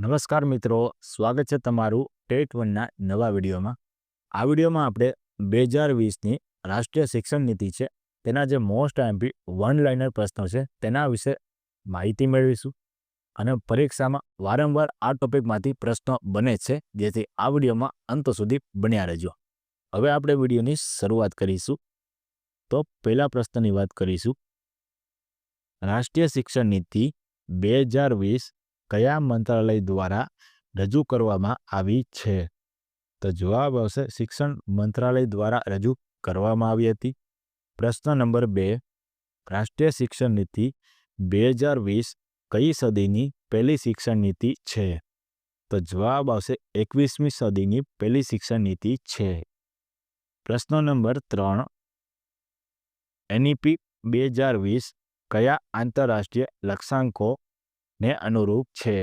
નમસ્કાર મિત્રો, સ્વાગત છે તમારું ટેટ વનના નવા વિડીયોમાં. આ વિડીયોમાં આપણે બે હજાર વીસની રાષ્ટ્રીય શિક્ષણ નીતિ છે, તેના જે મોસ્ટ એમ્પી વન લાઇનર પ્રશ્નો છે, તેના વિશે માહિતી મેળવીશું. અને પરીક્ષામાં વારંવાર આ ટોપિકમાંથી પ્રશ્નો બને છે, જેથી આ વિડીયોમાં અંત સુધી બન્યા રહેજો. હવે આપણે વિડીયોની શરૂઆત કરીશું. તો પહેલા પ્રશ્નની વાત કરીશું. રાષ્ટ્રીય શિક્ષણ નીતિ બે હજાર વીસ કયા મંત્રાલય દ્વારા રજૂ કરવામાં આવી છે? તો જવાબ આવશે, શિક્ષણ મંત્રાલય દ્વારા રજૂ કરવામાં આવી હતી. પ્રશ્ન નંબર બે, રાષ્ટ્રીય શિક્ષણ નીતિ બે હજાર વીસ કઈ સદીની પહેલી શિક્ષણ નીતિ છે? તો જવાબ આવશે, એકવીસમી સદીની પહેલી શિક્ષણ નીતિ છે. પ્રશ્ન નંબર ત્રણ, એનઈપી બે હજાર વીસ કયા આંતરરાષ્ટ્રીય લક્ષ્યાંકો ને અનુરૂપ છે.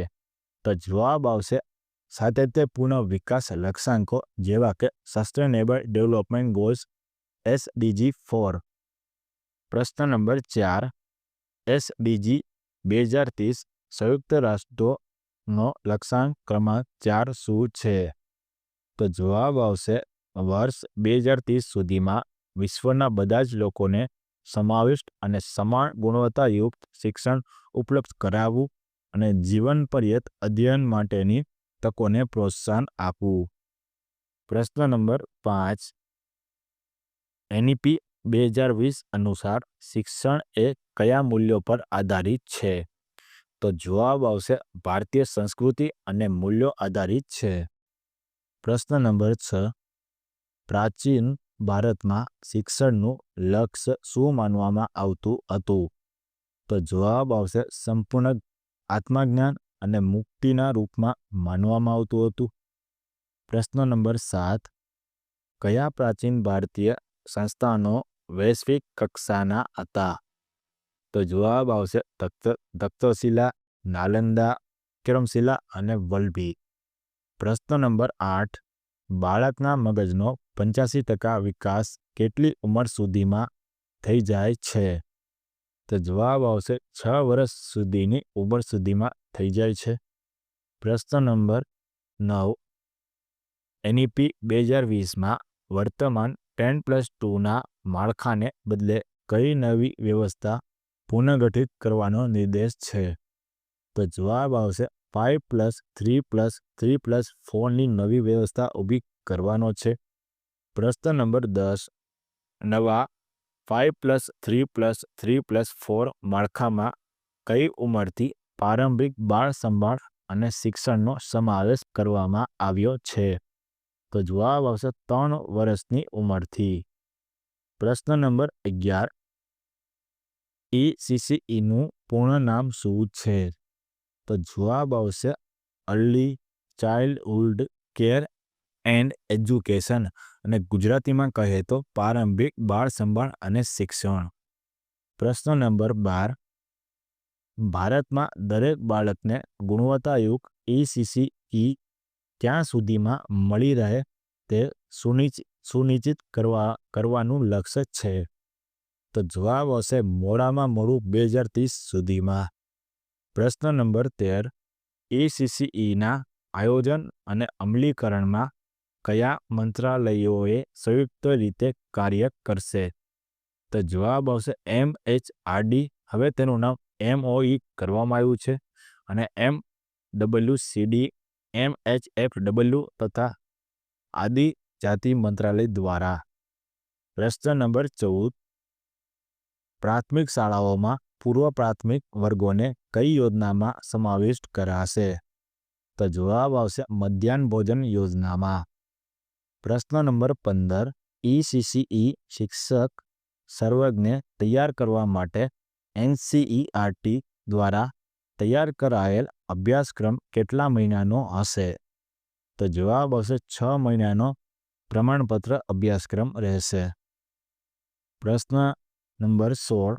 તો જવાબ આવશે સાતત્યપૂર્ણ વિકાસ લક્ષ્યાંકો જેવા કે sustainable development goals SDG four પ્રશ્ન નંબર ચાર. એસડીજી બે હજાર ત્રીસ સંયુક્ત રાષ્ટ્રોનો લક્ષ્યાંક ક્રમાંક ચાર શું છે? તો જવાબ આવશે વર્ષ બે હજાર ત્રીસ સુધીમાં વિશ્વના બધા જ લોકોને સમાવિષ્ટ અને સમાન ગુણવત્તાયુક્ત શિક્ષણ ઉપલબ્ધ કરાવવું અને જીવન પર્યત અધ્યયન માટેની તકોને પ્રોત્સાહન આપવું. પ્રશ્ન નંબર પાંચ. એનઈપી બે હજાર વીસ અનુસાર શિક્ષણ એ કયા મૂલ્યો પર આધારિત છે? તો જવાબ આવશે ભારતીય સંસ્કૃતિ અને મૂલ્યો આધારિત છે. પ્રશ્ન નંબર છ. પ્રાચીન ભારતમાં શિક્ષણનું લક્ષ્ય શું માનવામાં આવતું હતું? તો જવાબ આવશે સંપૂર્ણ આત્મજ્ઞાન અને મુક્તિના રૂપમાં માનવામાં આવતું હતું. પ્રશ્ન નંબર સાત. કયા પ્રાચીન ભારતીય સંસ્થાનો વૈશ્વિક કક્ષાના હતા? તો જવાબ આવશે તખ્ત તખ્તશિલા નાલંદા, વિક્રમશિલા અને વલ્લભી પ્રશ્ન નંબર આઠ. બાળકના મગજનો પંચ્યાસી ટકા વિકાસ કેટલી ઉંમર સુધીમાં થઈ જાય છે? તો જવાબ આવશે છ વર્ષ સુધીની ઉંમર સુધીમાં થઈ જાય છે. પ્રશ્ન નંબર નવ. એનઈપી બે હજાર વીસમાં વર્તમાન ટેન પ્લસ ટુના માળખાને બદલે કઈ નવી વ્યવસ્થા પુનઃગઠિત કરવાનો નિર્દેશ છે? તો જવાબ આવશે five plus three plus three plus ફોરની નવી વ્યવસ્થા ઊભી કરવાનો છે. પ્રશ્ન નંબર દસ. નવા five plus three plus three plus four માળખામાં કઈ ઉંમરથી પ્રારંભિક બાળ સંભાળ અને શિક્ષણનો સમાવેશ કરવામાં આવ્યો છે? તો જવાબ આવશે ત્રણ વર્ષની ઉંમરથી. પ્રશ્ન નંબર અગિયાર. ઈસીસીઈનું પૂર્ણ નામ શું છે? તો જવાબ આવશે early childhood care and education. અને ગુજરાતીમાં કહે તો પ્રારંભિક બાળ સંભાળ અને શિક્ષણ. પ્રશ્ન નંબર બાર. ભારતમાં દરેક બાળકને ગુણવત્તાયુક્ત ઈસીસીઈ ક્યાં સુધીમાં મળી રહે તે સુનિશ્ચિત સુનિશ્ચિત કરવા, કરવાનું લક્ષ્ય છે? તો જવાબ હશે મોડામાં મોડું બે હજાર ત્રીસ સુધીમાં. પ્રશ્ન નંબર તેર. એસીસીઈના આયોજન અને અમલીકરણમાં કયા મંત્રાલયોએ સંયુક્ત રીતે કાર્ય કરશે? તો જવાબ આવશે એમ એચ આરડી હવે તેનું નામ એમઓઈ કરવામાં આવ્યું છે અને M W CD M H F W તથા આદિજાતિ મંત્રાલય દ્વારા. પ્રશ્ન નંબર ચૌદ. પ્રાથમિક શાળાઓમાં પૂર્વ પ્રાથમિક વર્ગોને કઈ યોજનામાં સમાવિષ્ટ કરાશે? તો જવાબ આવશે મધ્યાહન ભોજન યોજનામાં. પ્રશ્ન નંબર પંદર ઈસીસીઈ શિક્ષક સર્વજ્ઞને તૈયાર કરવા માટે એનસીઈઆરટી દ્વારા તૈયાર કરાયેલ અભ્યાસક્રમ કેટલા મહિનાનો હશે? તો જવાબ આવશે છ મહિનાનો પ્રમાણપત્ર અભ્યાસક્રમ રહેશે. પ્રશ્ન નંબર સોળ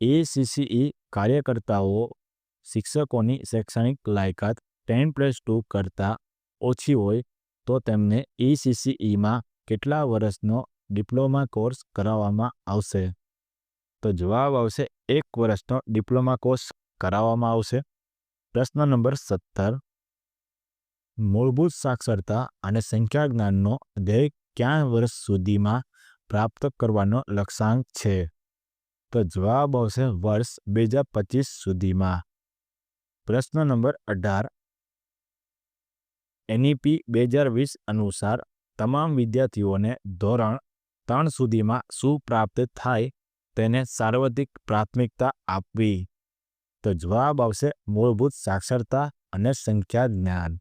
એસીસીઈ કાર્યકર્તાઓ શિક્ષકોની શૈક્ષણિક લાયકાત ટેન પ્લસ ટુ કરતાં ઓછી હોય તો તેમને ઈસીસીઈમાં કેટલા વર્ષનો ડિપ્લોમા કોર્સ કરાવવામાં આવશે? તો જવાબ આવશે, એક વર્ષનો ડિપ્લોમા કોર્સ કરાવવામાં આવશે. પ્રશ્ન નંબર સત્તર. મૂળભૂત સાક્ષરતા અને સંખ્યા જ્ઞાનનો ધ્યેય ક્યાં વર્ષ સુધીમાં પ્રાપ્ત કરવાનો લક્ષ્યાંક છે? તો જવાબ આવશે વર્ષ બે હજાર પચીસ સુધીમાં. પ્રશ્ન નંબર અઢાર. એનઈપી બે હજાર વીસ અનુસાર તમામ વિદ્યાર્થીઓને ધોરણ ત્રણ સુધીમાં શું પ્રાપ્ત થાય તેને સાર્વત્રિક પ્રાથમિકતા આપવી. તો જવાબ આવશે મૂળભૂત સાક્ષરતા અને સંખ્યા જ્ઞાન.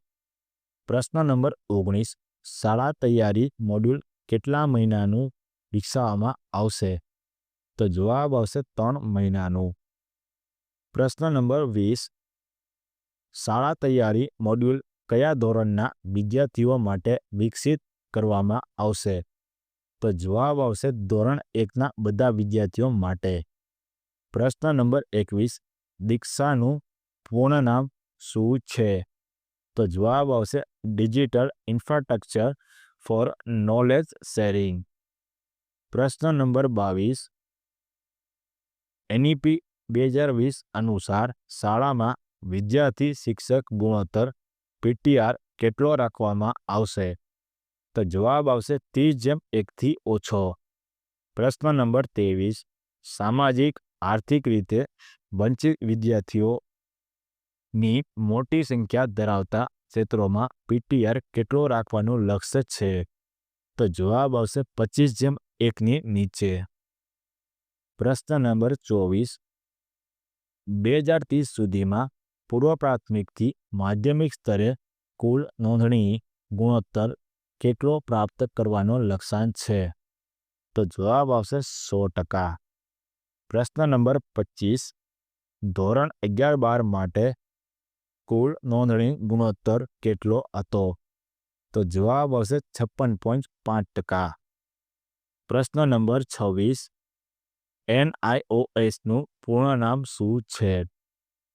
પ્રશ્ન નંબર ઓગણીસ, શાળા તૈયારી મોડ્યુલ કેટલા મહિનાનું વિકસાવવામાં આવશે? તો જવાબ આવશે ત્રણ મહિનાનું. પ્રશ્ન નંબર વીસ, શાળા તૈયારી મોડ્યુલ કયા ધોરણના વિદ્યાર્થીઓ માટે વિકસિત કરવામાં આવશે? તો જવાબ આવશે ધોરણ એકના બધા વિદ્યાર્થીઓ માટે. પ્રશ્ન નંબર એકવીસ, દીક્ષાનું પૂર્ણ નામ શું છે? તો જવાબ આવશે digital infrastructure for knowledge sharing. પ્રશ્ન નંબર બાવીસ, એનઈપી બે હજાર વીસ અનુસાર શાળામાં વિદ્યાર્થી શિક્ષક ગુણોત્તર પીટીઆર કેટલો રાખવામાં આવશે? તો જવાબ આવશે ત્રીસ જેમ એકથી ઓછો. પ્રશ્ન નંબર ત્રેવીસ. સામાજિક, આર્થિક રીતે વંચિત વિદ્યાર્થીઓની મોટી સંખ્યા ધરાવતા ક્ષેત્રોમાં પીટીઆર કેટલો રાખવાનું લક્ષ્ય છે? તો જવાબ આવશે પચીસ જેમ એકની નીચે. પ્રશ્ન નંબર ચોવીસ. બે હજાર ત્રીસ સુધીમાં પૂર્વ પ્રાથમિકથી માધ્યમિક સ્તરે કુલ નોંધણી, ગુણોત્તર કેટલો પ્રાપ્ત કરવાનો લક્ષ્યાંક છે? તો જવાબ આવશે સો ટકા. પ્રશ્ન નંબર પચીસ. ધોરણ અગિયાર બાર માટે કુલ નોંધણી, ગુણોત્તર કેટલો હતો? તો જવાબ આવશે છપ્પન પોઈન્ટ પાંચ ટકા. પ્રશ્ન નંબર છવ્વીસ. એનઆઈઓએસનું પૂર્ણ નામ શું છે?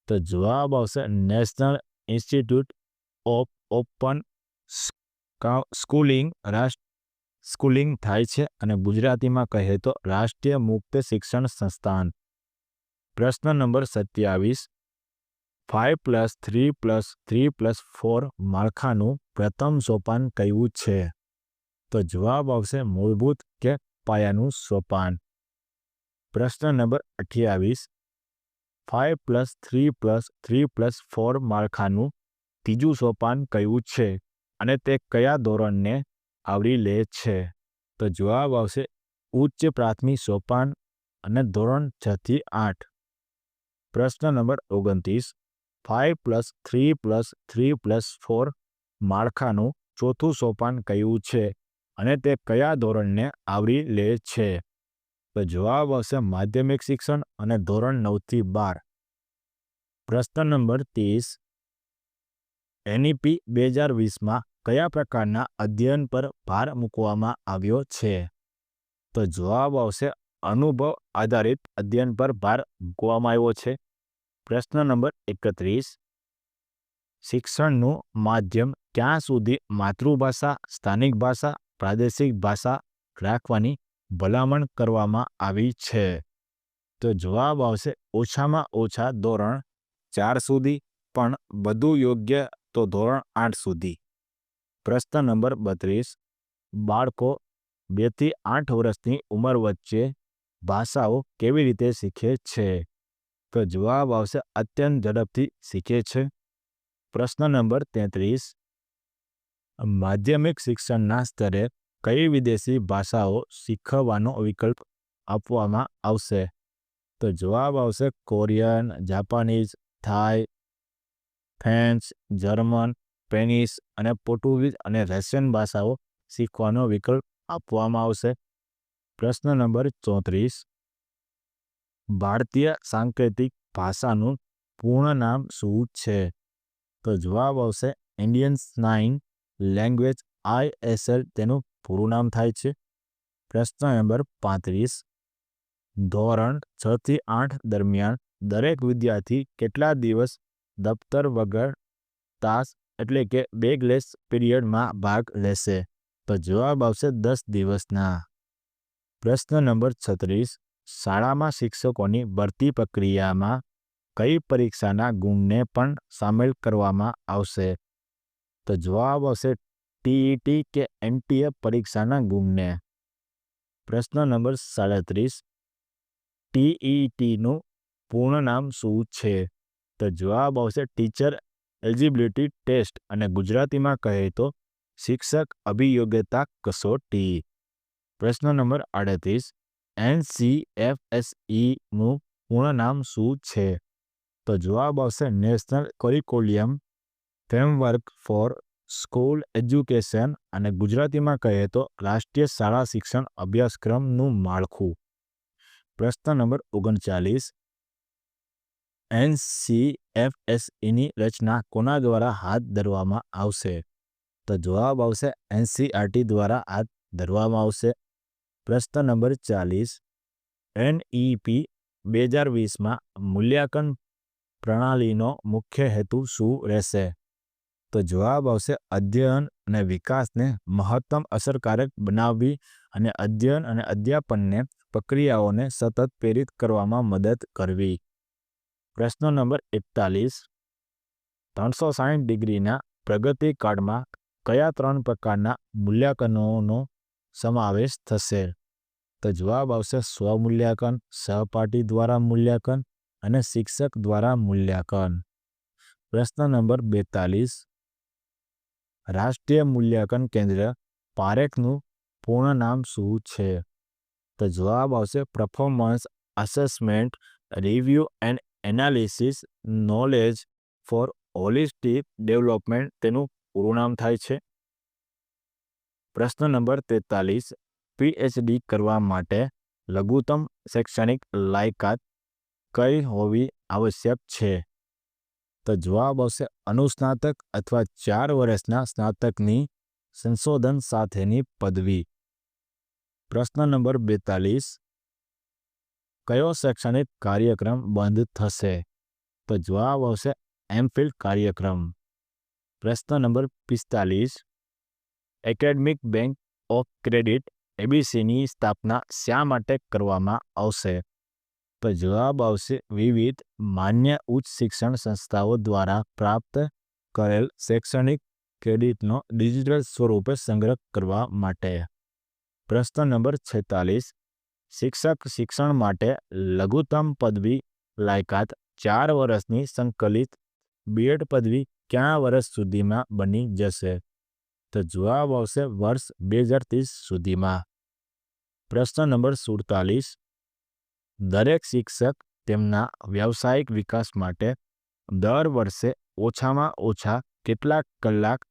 તો જવાબ આવશે national institute of open schooling રાષ્ટ્ર સ્કૂલિંગ થાય છે અને ગુજરાતીમાં કહે તો રાષ્ટ્રીય મુક્ત શિક્ષણ સંસ્થાન. પ્રશ્ન નંબર સત્યાવીસ. Five plus three plus three plus four માળખાનું પ્રથમ સોપાન કયું છે? તો જવાબ આવશે મૂળભૂત કે પાયાનું સોપાન. પ્રશ્ન નંબર અઠ્યાવીસ. Five plus three plus three plus four માળખાનું ત્રીજું સોપાન કયું છે અને તે કયા ધોરણને આવરી લે છે? તો જવાબ આવશે ઉચ્ચ પ્રાથમિક સોપાન અને ધોરણ છથી આઠ. પ્રશ્ન નંબર ઓગણત્રીસ five plus three plus three plus four માળખાનું ચોથું સોપાન કયું છે અને તે કયા ધોરણને આવરી લે છે? તો જવાબ આવશે માધ્યમિક શિક્ષણ અને ધોરણ નવથી બાર. પ્રશ્ન નંબર ત્રીસ. એનઈપી બે હજાર વીસમાં કયા પ્રકારના અધ્યયન પર ભાર મૂકવામાં આવ્યો છે? તો જવાબ આવશે અનુભવ આધારિત અધ્યયન પર ભાર મૂકવામાં આવ્યો છે. પ્રશ્ન નંબર એકત્રીસ. શિક્ષણનું માધ્યમ ક્યાં સુધી માતૃભાષા, સ્થાનિક ભાષા, પ્રાદેશિક ભાષા રાખવાની ભલામણ કરવામાં આવી છે. તો જવાબ આવશે ઓછામાં ઓછા ધોરણ ચાર સુધી, પણ વધુ યોગ્ય તો ધોરણ આઠ સુધી. પ્રશ્ન નંબર બત્રીસ. બાળકો બેથી આઠ વર્ષની ઉંમર વચ્ચે ભાષાઓ કેવી રીતે શીખે છે? તો જવાબ આવશે અત્યંત ઝડપથી શીખે છે. પ્રશ્ન નંબર તેત્રીસ. માધ્યમિક શિક્ષણના સ્તરે કઈ વિદેશી ભાષાઓ શીખવવાનો વિકલ્પ આપવામાં આવશે? તો જવાબ આવશે Korean, Japanese, Thai, French, German, Spanish અને પોર્ટુગીઝ અને રશિયન ભાષાઓ શીખવાનો વિકલ્પ આપવામાં આવશે. પ્રશ્ન નંબર ચોત્રીસ. ભારતીય સાંકેતિક ભાષાનું પૂર્ણ નામ શું છે? તો જવાબ આવશે ઇન્ડિયન સાઇન લેંગ્વેજ આઈએસએલ તેનું પૂરું નામ થાય છે. પ્રશ્ન નંબર પાંત્રીસ. ધોરણ છ થી આઠ દરમિયાન દરેક વિદ્યાર્થી કેટલા દિવસ દફતર વગર તાસ એટલે કે બેગલેસ પીરિયડમાં ભાગ લેશે? તો જવાબ આવશે દસ દિવસના. પ્રશ્ન નંબર છત્રીસ. શાળામાં શિક્ષકોની ભરતી પ્રક્રિયામાં કઈ પરીક્ષાના ગુણને પણ સામેલ કરવામાં આવશે? તો જવાબ આવશે ટીઈટી કે એનટીએ પરીક્ષાના ગુણને પ્રશ્ન નંબર સાડત્રીસ. ટીઈટીનું પૂર્ણ નામ શું છે? તો જવાબ આવશે ટીચર એલિજિબિલિટી ટેસ્ટ અને ગુજરાતીમાં કહે તો શિક્ષક અભિયોગ્યતા કસોટી. પ્રશ્ન નંબર આડત્રીસ. એનસીએફએસઈનું પૂર્ણ નામ શું છે? તો જવાબ આવશે national curriculum framework for school education અને ગુજરાતીમાં કહે તો રાષ્ટ્રીય શાળા શિક્ષણ અભ્યાસક્રમનું માળખું. પ્રશ્ન નંબર ઓગણચાલીસ. એનસીએફએસઈની રચના કોના દ્વારા હાથ ધરવામાં આવશે? તો જવાબ આવશે એનસીઆરટી દ્વારા હાથ ધરવામાં આવશે. પ્રશ્ન નંબર ચાલીસ. એનઈપી બે હજાર વીસમાં મૂલ્યાંકન પ્રણાલીનો મુખ્ય હેતુ શું રહેશે? તો જવાબ આવશે અધ્યયન અને વિકાસને મહત્તમ અસરકારક બનાવવી અને અધ્યયન અને અધ્યાપનને પ્રક્રિયાઓને સતત પ્રેરિત કરવામાં મદદ કરવી. પ્રશ્ન નંબર એકતાલીસ. ત્રણસો સાઠ ડિગ્રીના પ્રગતિ કાળમાં કયા ત્રણ પ્રકારના મૂલ્યાંકનોનો સમાવેશ થશે? તો જવાબ આવશે સ્વમૂલ્યાંકન, સહપાઠી દ્વારા મૂલ્યાંકન અને શિક્ષક દ્વારા મૂલ્યાંકન. પ્રશ્ન નંબર બેતાલીસ. રાષ્ટ્રીય મૂલ્યાંકન કેન્દ્ર પારેખનું પૂર્ણ નામ શું છે? તો જવાબ આવશે performance assessment review and analysis knowledge for holistic development તેનું પૂરું નામ થાય છે. પ્રશ્ન નંબર તેતાલીસ પીએચડી કરવા માટે લઘુત્તમ શૈક્ષણિક લાયકાત કઈ હોવી આવશ્યક છે? તો જવાબ આવશે અનુસ્નાતક અથવા ચાર વર્ષના સ્નાતકની સંશોધન સાથેની પદવી. પ્રશ્ન નંબર બેતાલીસ. કયો શૈક્ષણિક કાર્યક્રમ બંધ થશે? તો જવાબ આવશે એમફિલ કાર્યક્રમ. પ્રશ્ન નંબર પિસ્તાલીસ. એકેડમિક બેંક ઓફ ક્રેડિટ એબીસીની સ્થાપના શા માટે કરવામાં આવશે? તો જવાબ આવશે વિવિધ માન્ય ઉચ્ચ શિક્ષણ સંસ્થાઓ દ્વારા પ્રાપ્ત કરેલ શૈક્ષણિક ક્રેડિટનો ડિજિટલ સ્વરૂપે સંગ્રહ કરવા માટે. પ્રશ્ન નંબર છેતાલીસ. શિક્ષક શિક્ષણ માટે લઘુત્તમ પદવી લાયકાત ચાર વર્ષની સંકલિત બીએડ પદવી ક્યાં વર્ષ સુધીમાં બની જશે? તો જવાબ આવશે વર્ષ બે હજાર ત્રીસ સુધીમાં. પ્રશ્ન નંબર સુડતાલીસ. દરેક શિક્ષક તેમના વ્યવસાયિક વિકાસ માટે દર વર્ષે ઓછામાં ઓછા કેટલાક કલાક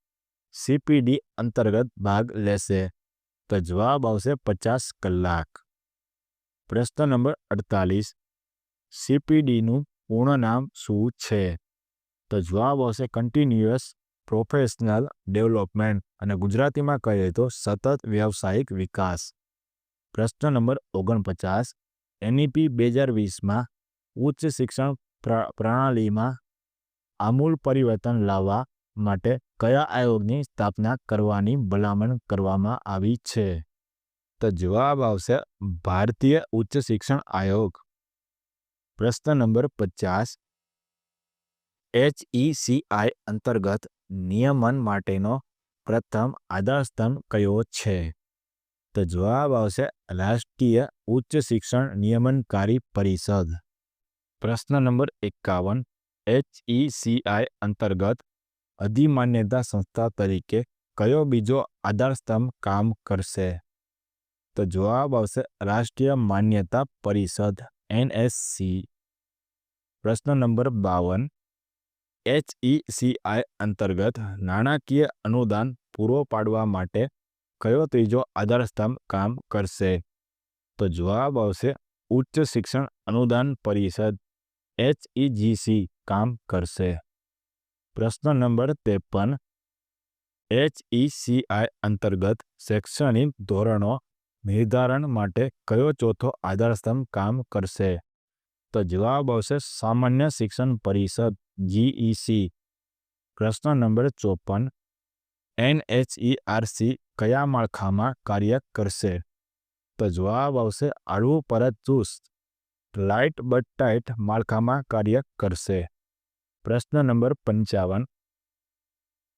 સીપીડી અંતર્ગત ભાગ લેશે. તો જવાબ આવશે પચાસ કલાક. પ્રશ્ન નંબર અડતાલીસ. સીપીડીનું પૂર્ણ નામ શું છે? તો જવાબ આવશે કન્ટિન્યુઅસ પ્રોફેશનલ ડેવલપમેન્ટ અને ગુજરાતીમાં કહીએ તો સતત વ્યવસાયિક વિકાસ. પ્રશ્ન નંબર ઓગણપચાસ. એનઈપી બે હજાર વીસમાં ઉચ્ચ શિક્ષણ પ્રણાલીમાં આમૂલ પરિવર્તન લાવવા માટે કયા આયોગની સ્થાપના કરવાની ભલામણ કરવામાં આવી છે? તો જવાબ આવશે ભારતીય ઉચ્ચ શિક્ષણ આયોગ. પ્રશ્ન નંબર પચાસ. એચઈસીઆઈ અંતર્ગત નિયમન માટેનો પ્રથમ આધારસ્તંભ કયો છે? તો જવાબ આવશે રાષ્ટ્રીય ઉચ્ચ શિક્ષણ નિયમનકારી પરિષદ. પ્રશ્ન નંબર એકાવન. એચઈસીઆઈ અંતર્ગત અધિમાન્યતા સંસ્થા તરીકે કયો બીજો આધારસ્તંભ કામ કરશે? તો જવાબ આવશે રાષ્ટ્રીય માન્યતા પરિષદ એનએસસી પ્રશ્ન નંબર બાવન. એચઈસીઆઈ અંતર્ગત નાણાકીય અનુદાન પૂરો પાડવા માટે કયો ત્રીજો આધારસ્તંભ કામ કરશે? તો જવાબ આવશે ઉચ્ચ શિક્ષણ અનુદાન પરિષદ, એચઈજીસી કામ કરશે. પ્રશ્ન નંબર ત્રેપન. એચઈસીઆઈ અંતર્ગત શૈક્ષણિક ધોરણો નિર્ધારણ માટે કયો ચોથો આધારસ્તંભ કામ કરશે? તો જવાબ આવશે સામાન્ય શિક્ષણ પરિષદ, જીઈસી. પ્રશ્ન નંબર ચોપન. એનએચઈઆરસી કયા માળખામાં કાર્ય કરશે? તો જવાબ આવશે આળવું પરત ચુસ્ત. લાઇટ બટ ટાઇટ માળખામાં કાર્ય કરશે. પ્રશ્ન નંબર પંચાવન.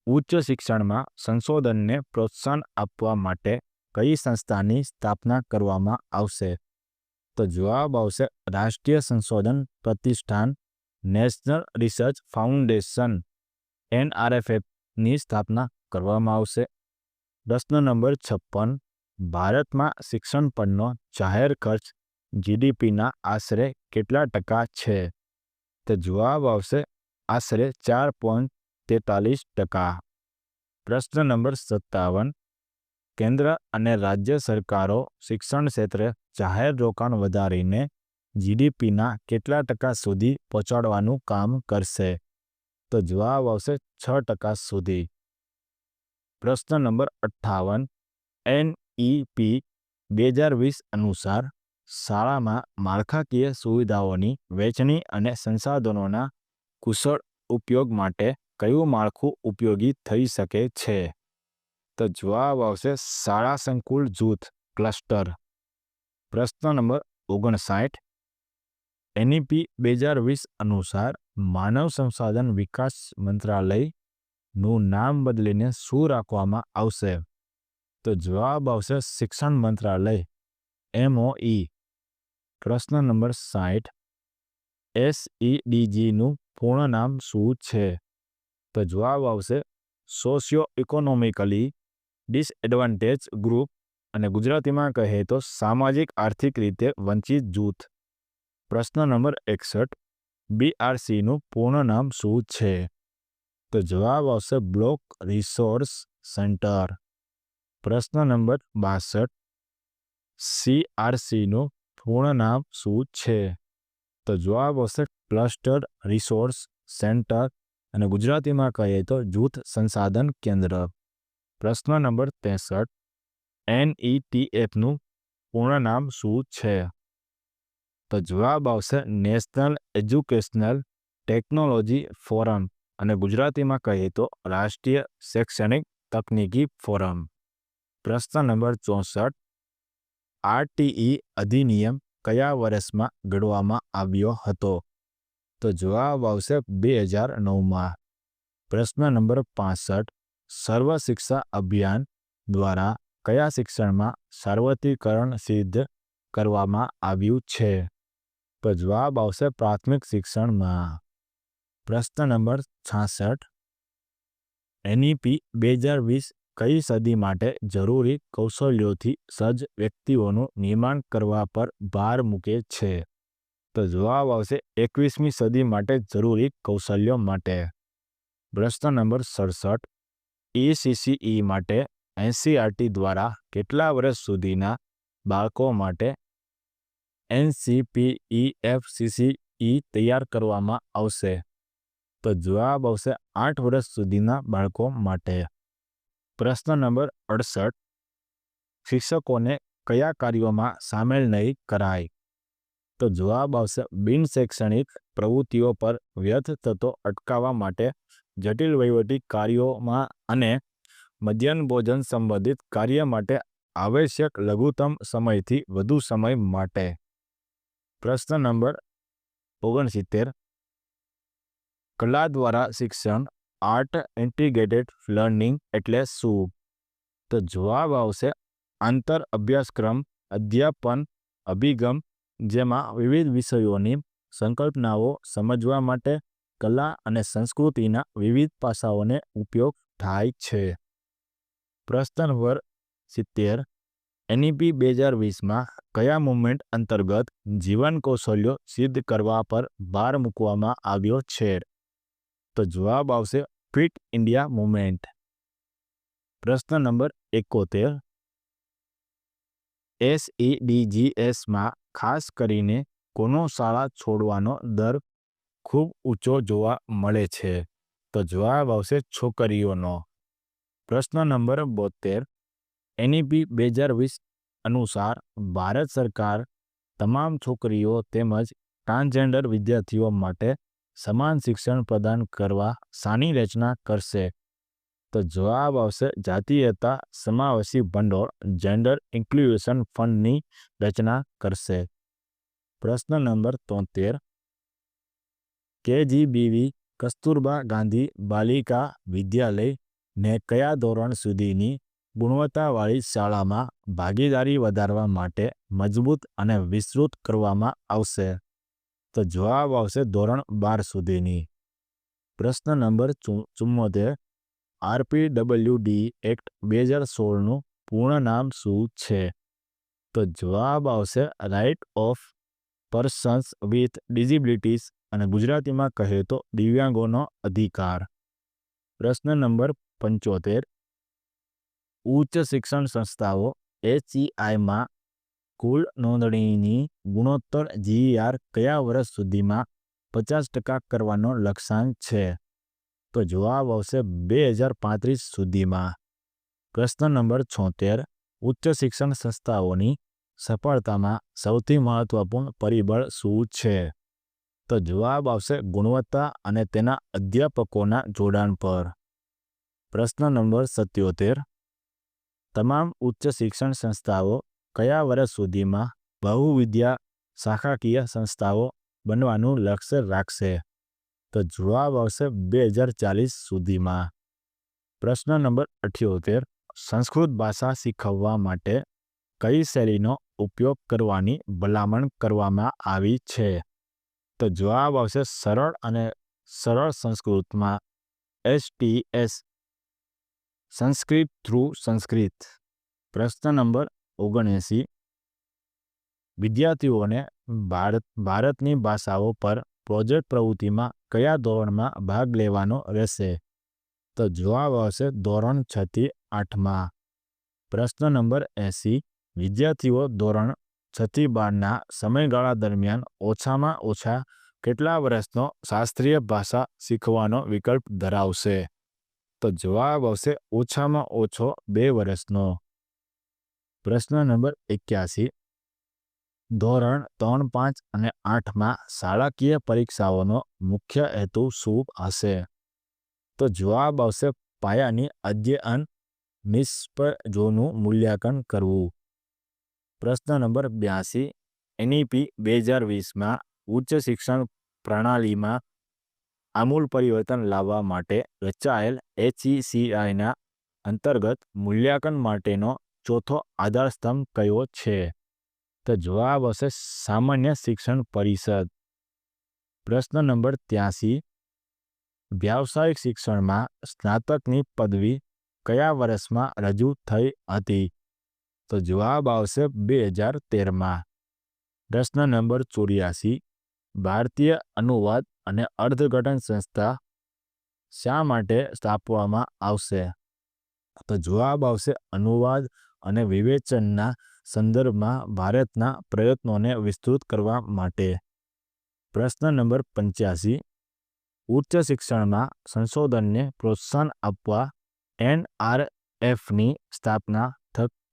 ઉચ્ચ શિક્ષણમાં સંશોધનને પ્રોત્સાહન આપવા માટે કઈ સંસ્થાની સ્થાપના કરવામાં આવશે? તો જવાબ આવશે રાષ્ટ્રીય સંશોધન પ્રતિષ્ઠાન નેશનલ રિસર્ચ ફાઉન્ડેશન. એનઆરએફએફની સ્થાપના કરવામાં આવશે. પ્રશ્ન નંબર છપ્પન. ભારતમાં શિક્ષણ પરનો જાહેર ખર્ચ જીડીપીના આશરે કેટલા ટકા છે? તો જવાબ આવશે આશરે ચાર પોઈન્ટ તેતાલીસ ટકા. પ્રશ્ન નંબર સત્તાવન. કેન્દ્ર અને રાજ્ય સરકારો શિક્ષણ ક્ષેત્રે જાહેર રોકાણ વધારીને જીડીપીના કેટલા ટકા સુધી પહોંચાડવાનું કામ કરશે? તો જવાબ આવશે છ ટકા સુધી. પ્રશ્ન નંબર અઠ્ઠાવન એનઈપી બે હજાર વીસ અનુસાર શાળામાં માળખાકીય સુવિધાઓની વહેંચણી અને સંસાધનોના કુશળ ઉપયોગ માટે કયું માળખું ઉપયોગી થઈ શકે છે? તો જવાબ આવશે શાળા સંકુલ જૂથ ક્લસ્ટર. પ્રશ્ન નંબર ઓગણસાઠ એનઈપી બે હજાર વીસ અનુસાર માનવ સંસાધન વિકાસ મંત્રાલયનું નામ બદલીને શું રાખવામાં આવશે? તો જવાબ આવશે શિક્ષણ મંત્રાલય, એમઓઈ. પ્રશ્ન નંબર સાઠ. એસઈડીજીનું પૂર્ણ નામ શું છે? તો જવાબ આવશે સોશિયો ઇકોનોમિકલી ડિસએડવાન્ટેજ ગ્રુપ અને ગુજરાતીમાં કહે તો સામાજિક આર્થિક રીતે વંચિત જૂથ. પ્રશ્ન નંબર એકસઠ. બીઆરસીનું પૂર્ણ નામ શું છે? તો જવાબ આવશે બ્લોક રિસોર્સ સેન્ટર. પ્રશ્ન નંબર બાસઠ. સીઆરસીનું પૂર્ણ નામ શું છે? તો જવાબ આવશે ક્લસ્ટર રિસોર્સ સેન્ટર અને ગુજરાતીમાં કહીએ તો જૂથ સંસાધન કેન્દ્ર. પ્રશ્ન નંબર ત્રેસઠ. એનઈટીએફનું પૂર્ણ નામ શું છે? તો જવાબ આવશે નેશનલ એજ્યુકેશનલ ટેકનોલોજી ફોરમ. અને ગુજરાતીમાં કહીએ તો રાષ્ટ્રીય શૈક્ષણિક તકનીકી ફોરમ. પ્રશ્ન નંબર ચોસઠ. આરટીઈ અધિનિયમ કયા વર્ષમાં ઘડવામાં આવ્યો હતો? તો જવાબ આવશે બે હજાર નવમાં. પ્રશ્ન નંબર પાસઠ. સર્વ શિક્ષા અભિયાન દ્વારા કયા શિક્ષણમાં સાર્વત્રિકરણ સિદ્ધ કરવામાં આવ્યું છે? તો જવાબ આવશે પ્રાથમિક શિક્ષણમાં. પ્રશ્ન નંબર છાસઠ. એનઈપી બે હજાર વીસ કઈ સદી માટે જરૂરી કૌશલ્યોથી સજ્જ વ્યક્તિઓનું નિર્માણ કરવા પર ભાર મૂકે છે? તો જવાબ આવશે એકવીસમી સદી માટે જરૂરી કૌશલ્યો માટે. પ્રશ્ન નંબર સડસઠ. ઈસીસીઈ માટે એનસીઆરટી દ્વારા કેટલા વર્ષ સુધીના બાળકો માટે એનસીપીઈએફસીસીઈ તૈયાર કરવામાં આવશે? તો જવાબ આવશે આઠ વર્ષ સુધીના બાળકો માટે. પ્રશ્ન નંબર અડસઠ. શિક્ષકોને કયા કાર્યોમાં સામેલ નહીં કરાય? તો જવાબ આવશે બિન શૈક્ષણિક પ્રવૃત્તિઓ પર વ્યર્થ થતો અટકાવવા માટે જટિલ વહીવટી કાર્યોમાં અને મધ્યાહન ભોજન સંબંધિત કાર્ય માટે આવશ્યક લઘુત્તમ સમયથી વધુ સમય માટે. પ્રશ્ન નંબર ઓગણસિત્તેર. કલા દ્વારા શિક્ષણ, આર્ટ, ઇન્ટિગ્રેટેડ લર્નિંગ એટલે શું? તો જવાબ આવશે આંતર અભ્યાસક્રમ અધ્યાપન અભિગમ, જેમાં વિવિધ વિષયોની સંકલ્પનાઓ સમજવા માટે કલા અને સંસ્કૃતિના વિવિધ પાસાઓને ઉપયોગ થાય છે. પ્રશ્ન નંબર સિત્તેર. એનઈપી બે હજાર વીસમાં કયા મુવમેન્ટ અંતર્ગત જીવન કૌશલ્યો સિદ્ધ કરવા પર ભાર મૂકવામાં આવ્યો છે? તો જવાબ આવશે ફિટ ઇન્ડિયા મુવમેન્ટ. પ્રશ્ન નંબર એકોતેર. એસઈડીજીએસમાં ખાસ કરીને કોનો શાળા છોડવાનો દર ખૂબ ઊંચો જોવા મળે છે? તો જવાબ આવશે છોકરીઓનો. પ્રશ્ન નંબર બોતેર એનઈપી બે હજાર વીસ અનુસાર ભારત સરકાર તમામ છોકરીઓ તેમજ ટ્રાન્સજેન્ડર વિદ્યાર્થીઓ માટે સમાન શિક્ષણ પ્રદાન કરવા શાની રચના કરશે. તો જવાબ આવશે જાતીયતા સમાવેશી ભંડોળ જેન્ડર ઇન્ક્લુઝન ફંડની રચના કરશે. પ્રશ્ન નંબર તોતેર. કેજીબીવી કસ્તુરબા ગાંધી બાલિકા વિદ્યાલય ને કયા ધોરણ સુધીની ગુણવત્તાવાળી શાળામાં ભાગીદારી વધારવા માટે મજબૂત અને વિસ્તૃત કરવામાં આવશે? તો જવાબ આવશે ધોરણ બાર સુધીની. પ્રશ્ન નંબર ચુમ્મોતેર. આરપીડબલ્યુડી એક્ટ બે હજાર સોળનું પૂર્ણ નામ શું છે? તો જવાબ આવશે right of persons with disabilities અને ગુજરાતીમાં કહે તો દિવ્યાંગોનો અધિકાર. પ્રશ્ન નંબર પંચોતેર. ઉચ્ચ શિક્ષણ સંસ્થાઓ એચઈઆઈમાં કુલ નોંધણીની ગુણોત્તર જીઈઆર કયા વર્ષ સુધીમાં પચાસ ટકા કરવાનો લક્ષ્યાંક છે? તો જવાબ આવશે બે હજાર પાંત્રીસ સુધીમાં. પ્રશ્ન નંબર છોતેર. ઉચ્ચ શિક્ષણ સંસ્થાઓની સફળતામાં સૌથી મહત્વપૂર્ણ પરિબળ શું છે? તો જવાબ આવશે ગુણવત્તા અને તેના અધ્યાપકોના જોડાણ પર. પ્રશ્ન નંબર સત્યોતેર. તમામ ઉચ્ચ શિક્ષણ સંસ્થાઓ કયા વર્ષ સુધીમાં બહુવિદ્યા શાખાકીય સંસ્થાઓ બનવાનું લક્ષ્ય રાખશે? તો જવાબ આવશે બે હજાર ચાલીસ સુધીમાં. પ્રશ્ન નંબર અઠ્યોતેર. સંસ્કૃત ભાષા શીખવવા માટે કઈ શૈલીનો ઉપયોગ કરવાની ભલામણ કરવામાં આવી છે? તો જવાબ આવશે સરળ અને સરળ સંસ્કૃતમાં. S T S. Sanskrit through Sanskrit. પ્રશ્ન નંબર ઓગણએંસી વિદ્યાર્થીઓને ભારત, ભારતની ભાષાઓ પર પ્રોજેક્ટ પ્રવૃત્તિમાં કયા ધોરણમાં ભાગ લેવાનો રહેશે? તો જવાબ આવશે ધોરણ છ થી આઠમાં. પ્રશ્ન નંબર એંસી. વિદ્યાર્થીઓ ધોરણ છ થી બારના સમયગાળા દરમિયાન ઓછામાં ઓછા કેટલા વર્ષનો શાસ્ત્રીય ભાષા શીખવાનો વિકલ્પ ધરાવશે? તો જવાબ આવશે ઓછામાં ઓછો બે વર્ષનો. પ્રશ્ન નંબર એક્યાસી. ધોરણ ત્રણ પાંચ અને આઠમાં શાળાકીય પરીક્ષાઓનો મુખ્ય હેતુ શું હશે? તો જવાબ આવશે પાયાની અધ્યયન નિષ્પજોનું મૂલ્યાંકન કરવું. પ્રશ્ન નંબર બ્યાસી. એનઈપી બે હજાર વીસમાં ઉચ્ચ શિક્ષણ પ્રણાલીમાં આમૂલ પરિવર્તન લાવવા માટે રચાયેલ એચઈસીઆઈના અંતર્ગત મૂલ્યાંકન માટેનો ચોથો આધારસ્તંભ કયો છે? તો જવાબ હશે સામાન્ય શિક્ષણ પરિષદ. પ્રશ્ન નંબર ત્યાસી. વ્યાવસાયિક શિક્ષણમાં સ્નાતકની પદવી કયા વર્ષમાં રજૂ થઈ હતી? તો જવાબ આવશે બે હજાર તેરમાં. પ્રશ્ન નંબર ચોર્યાસી. ભારતીય અનુવાદ અને અર્થઘટન સંસ્થા શા માટે સ્થાપવામાં આવશે? તો જવાબ આવશે અનુવાદ અને વિવેચનના સંદર્ભમાં ભારતના પ્રયત્નોને વિસ્તૃત કરવા માટે. પ્રશ્ન નંબર પંચ્યાસી. ઉચ્ચ શિક્ષણમાં સંશોધનને પ્રોત્સાહન આપવા એનઆરએફની સ્થાપના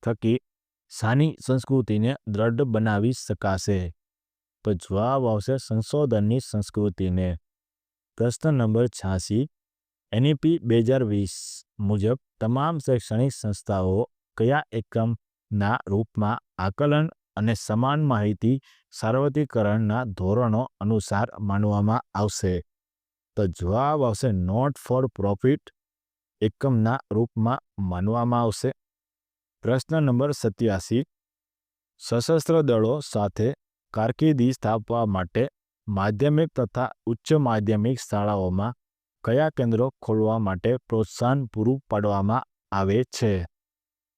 થકી સાની સંસ્કૃતિને દ્રઢ બનાવી શકાશે. તો જવાબ આવશે સંશોધનની સંસ્કૃતિને. પ્રશ્ન નંબર છ્યાસી. એનઈપી બે હજાર વીસ મુજબ તમામ શૈક્ષણિક સંસ્થાઓ કયા એકમના રૂપમાં આકલન અને સમાન માહિતી સાર્વત્રિકરણના ધોરણો અનુસાર માનવામાં આવશે? તો જવાબ આવશે નોટ ફોર પ્રોફિટ એકમના રૂપમાં માનવામાં આવશે. પ્રશ્ન નંબર સત્યાસી. સશસ્ત્ર દળો સાથે કારકિર્દી સ્થાપવા માટે માધ્યમિક તથા ઉચ્ચ માધ્યમિક શાળાઓમાં કયા કેન્દ્રો ખોલવા માટે પ્રોત્સાહન પૂરું પાડવામાં આવે છે?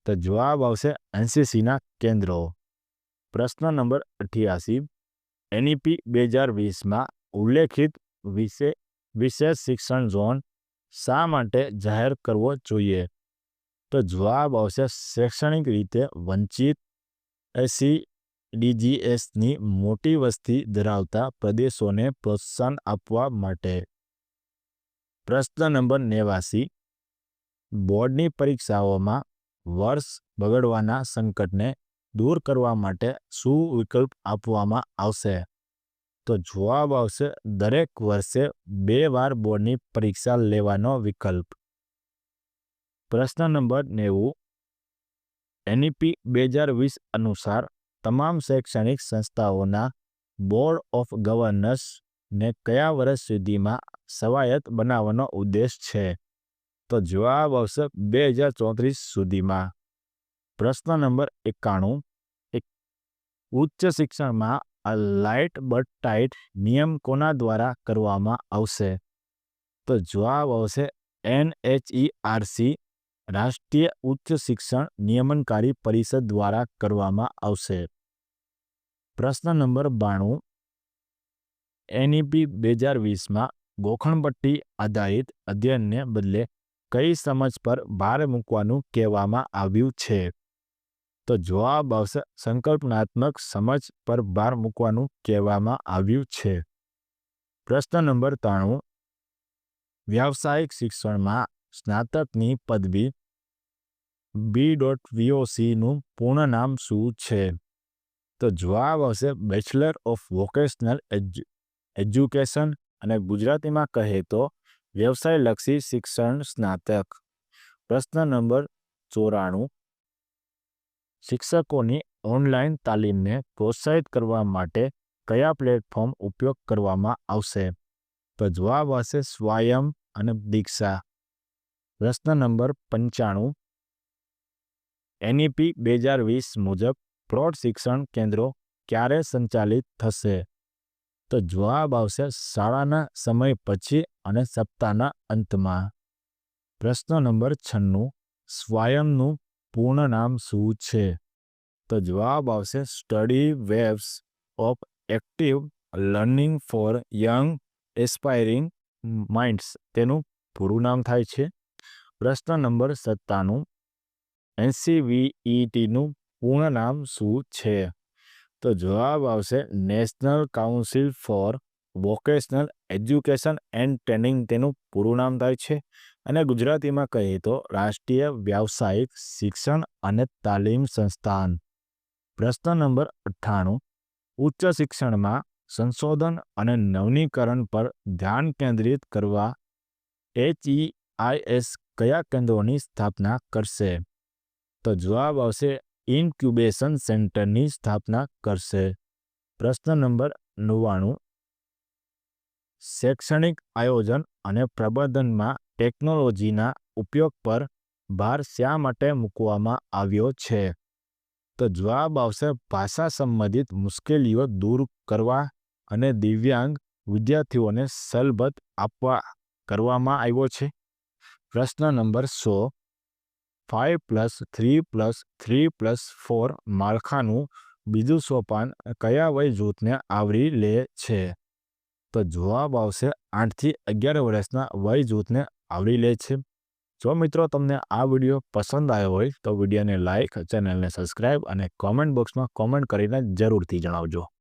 તો જવાબ આવશે એનસીસીના કેન્દ્રો. પ્રશ્ન નંબર અઠ્યાસી. એનઈપી બે હજાર વીસમાં ઉલ્લેખિત વિશે વિશેષ શિક્ષણ ઝોન શા માટે જાહેર કરવો જોઈએ? તો જવાબ આવશે શૈક્ષણિક રીતે વંચિત એસી ડીજીએસની મોટી વસ્તી ધરાવતા પ્રદેશોને પ્રોત્સાહન આપવા માટે. પ્રશ્ન નંબર નેવાસી. બોર્ડની પરીક્ષાઓમાં વર્ષ બગડવાના સંકટને દૂર કરવા માટે શું વિકલ્પ આપવામાં આવશે. તો જવાબ આવશે, દરેક વર્ષે બે વાર બોર્ડની પરીક્ષા લેવાનો વિકલ્પ. પ્રશ્ન નંબર નેવું. એનઈપી બે હજાર વીસ અનુસાર તમામ શૈક્ષણિક સંસ્થાઓના બોર્ડ ઓફ ગવર્નર્સને કયા વર્ષ સુધીમાં સવાયત બનાવવાનો ઉદ્દેશ છે? તો જવાબ આવશે બે હજાર ચોત્રીસ સુધીમાં. પ્રશ્ન નંબર એકાણું. એક, ઉચ્ચ શિક્ષણમાં આ લાઇટ બટ ટાઇટ નિયમ કોના દ્વારા કરવામાં આવશે? તો જવાબ આવશે એનએચઈઆરસી રાષ્ટ્રીય ઉચ્ચ શિક્ષણ નિયમનકારી પરિષદ દ્વારા કરવામાં આવશે. પ્રશ્ન નંબર બાણું. એનઈપી બે હજાર વીસમાં ગોખણપટ્ટી આધારિત અધ્યયનને બદલે કઈ સમજ પર ભાર મૂકવાનું કહેવામાં આવ્યું છે? તો જવાબ આવશે, સંકલ્પનાત્મક સમજ પર ભાર મૂકવાનું કહેવામાં આવ્યું છે. પ્રશ્ન નંબર ત્રાણું. વ્યાવસાયિક શિક્ષણમાં સ્નાતકની પદવી બી ડોટ વીઓસીનું પૂર્ણ નામ શું છે? તો જવાબ આવશે, બેચલર ઓફ વોકેશનલ એજ્યુકેશન અને ગુજરાતીમાં કહે તો વ્યવસાયલક્ષી શિક્ષણ સ્નાતક. પ્રશ્ન નંબર ચોરાણું. શિક્ષકોની ઓનલાઈન તાલીમને પ્રોત્સાહિત કરવા માટે કયા પ્લેટફોર્મ ઉપયોગ કરવામાં આવશે? તો જવાબ હશે સ્વયં અને દીક્ષા. પ્રશ્ન નંબર પંચાણું. એનઈપી બે હજાર વીસ મુજબ પ્રૌઢ શિક્ષણ કેન્દ્રો ક્યારે સંચાલિત થશે? તો જવાબ આવશે શાળાના સમય પછી અને સપ્તાહના અંતમાં. પ્રશ્ન નંબર છન્નું, સ્વયંનું પૂર્ણ નામ શું છે? તો જવાબ આવશે study webs of active learning for young aspiring minds. તેનું પૂરું નામ થાય છે. પ્રશ્ન નંબર સત્તાનું, એનસીવીઈટીનું પૂર્ણ નામ શું છે? તો જવાબ આવશે national council for vocational education and training તેનું પૂરું નામ થાય છે. અને ગુજરાતીમાં કહીએ તો રાષ્ટ્રીય વ્યાવસાયિક શિક્ષણ અને તાલીમ સંસ્થાન. પ્રશ્ન નંબર અઠ્ઠાણું. ઉચ્ચ શિક્ષણમાં સંશોધન અને નવનીકરણ પર ધ્યાન કેન્દ્રિત કરવા એચઈઆઈએસ કયા કેન્દ્રોની સ્થાપના કરશે? તો જવાબ આવશે ઇન્ક્યુબેશન સેન્ટરની સ્થાપના કરશે. પ્રશ્ન નંબર નવ્વાણું. શૈક્ષણિક આયોજન અને પ્રબંધનમાં ટેકનોલોજીના ઉપયોગ પર ભાર શા માટે મૂકવામાં આવ્યો છે? તો જવાબ આવશે, ભાષા સંબંધિત મુશ્કેલીઓ દૂર કરવા અને દિવ્યાંગ વિદ્યાર્થીઓને સલબત આપવા કરવામાં આવ્યો છે. પ્રશ્ન નંબર સો. Five plus three plus three plus four માળખાનું બીજું સોપાન કયા વય જૂથને આવરી લે છે? તો જવાબ આવશે આઠથી અગિયાર વર્ષના વય જૂથને આવરી લે છે. જો મિત્રો તમને આ વીડિયો પસંદ આવ્યો હોય તો વિડીયોને લાઇક ચેનલને સબસ્ક્રાઇબ અને કોમેન્ટ બોક્સમાં કોમેન્ટ કરીને જરૂરથી જણાવજો.